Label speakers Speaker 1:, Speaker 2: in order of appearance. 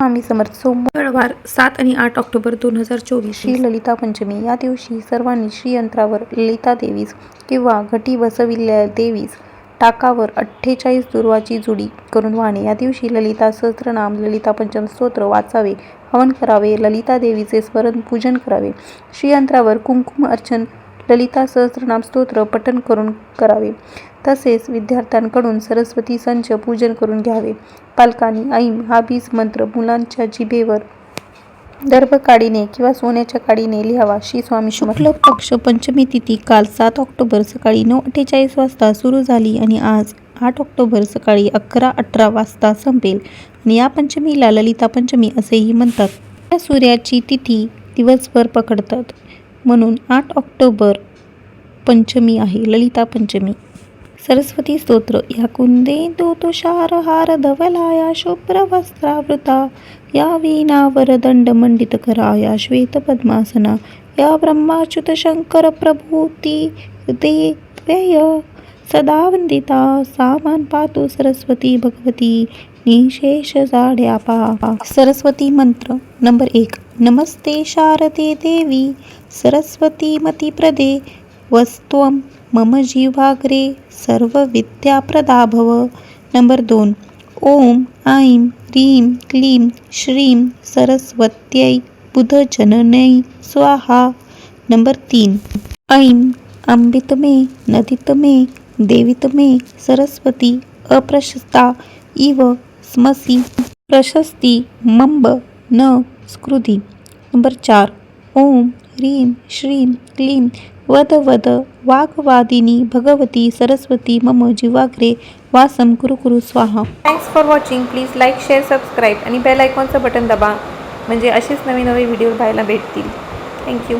Speaker 1: आम्ही समर्थ सोमवार सात आणि आठ ऑक्टोबर दोन हजार चोवीस. श्री ललिता पंचमी. या दिवशी सर्वांनी श्रीयंत्रावर ललिता देवीस किंवा घटी बसविलेल्या देवीस टाकावर अठ्ठेचाळीस दुर्वाची जुडी करून वाहणे. या दिवशी ललिता सहस्त्रनाम ललिता पंचम स्तोत्र वाचावे हवन करावे ललिता देवीचे स्मरण पूजन करावे. श्रीयंत्रावर कुंकुम अर्चन ललिता सहस्त्रनाम स्तोत्र पठण करून करावे. तसेच विद्यार्थ्यांकडून सरस्वती संच पूजन करून घ्यावे. पालकांनी ऐम हा बीज मंत्र मुलांच्या जिभेवर दर्भ काडीने किंवा सोन्याच्या काडीने लिहावा श्री स्वामी शुक्ल पक्ष पंचमी तिथी काल सात ऑक्टोबर सकाळी नऊ अठ्ठेचाळीस वाजता सुरू झाली आणि आज आठ ऑक्टोबर सकाळी अकरा अठरा वाजता संपेल. आणि या पंचमीला ललिता पंचमी असेही म्हणतात. या सूर्याची तिथी दिवसभर पकडतात. म्हणून आठ ऑक्टोबर पंचमी आहे ललिता पंचमी. सरस्वती स्तोत्र या कुंदेंदू तुषार हार धवलाया शुभ्र वस्त्रावृता या वीणावर दंड मंडित करा या श्वेत पद्मासना या ब्रह्माच्युत शंकर प्रभूती दे व्यय सदा वंदिता सामान पातु सरस्वती भगवती निशेष जाड्या पा। सरस्वती मंत्र नंबर एक। नमस्ते शारदे देवी सरस्वती मतिप्रदे वस्त्वं मम जीवाग्रे सर्व विद्याप्रदा भव नंबर दोन। ओम ऐं ह्रीं क्लीं श्रीं सरस्वत्यै बुधजननै स्वाहा। नंबर तीन। ऐं अम्बितमे नदितमे देवितमे सरस्वती अप्रशस्ता इव स्मसि प्रशस्ती मंब न स्कृती. नंबर चार. ओम ह्रीं श्रीं क्लीं वद वद वाग्वादिनी भगवती सरस्वती मम जीवाग्रे वासम कुरु कुरु स्वाहा.
Speaker 2: Thanks for watching please like share subscribe आणि बेल आयकॉनचं बटन दबा. म्हणजे असेच नवीन नवे व्हिडिओ पाहायला भेटतील. थँक्यू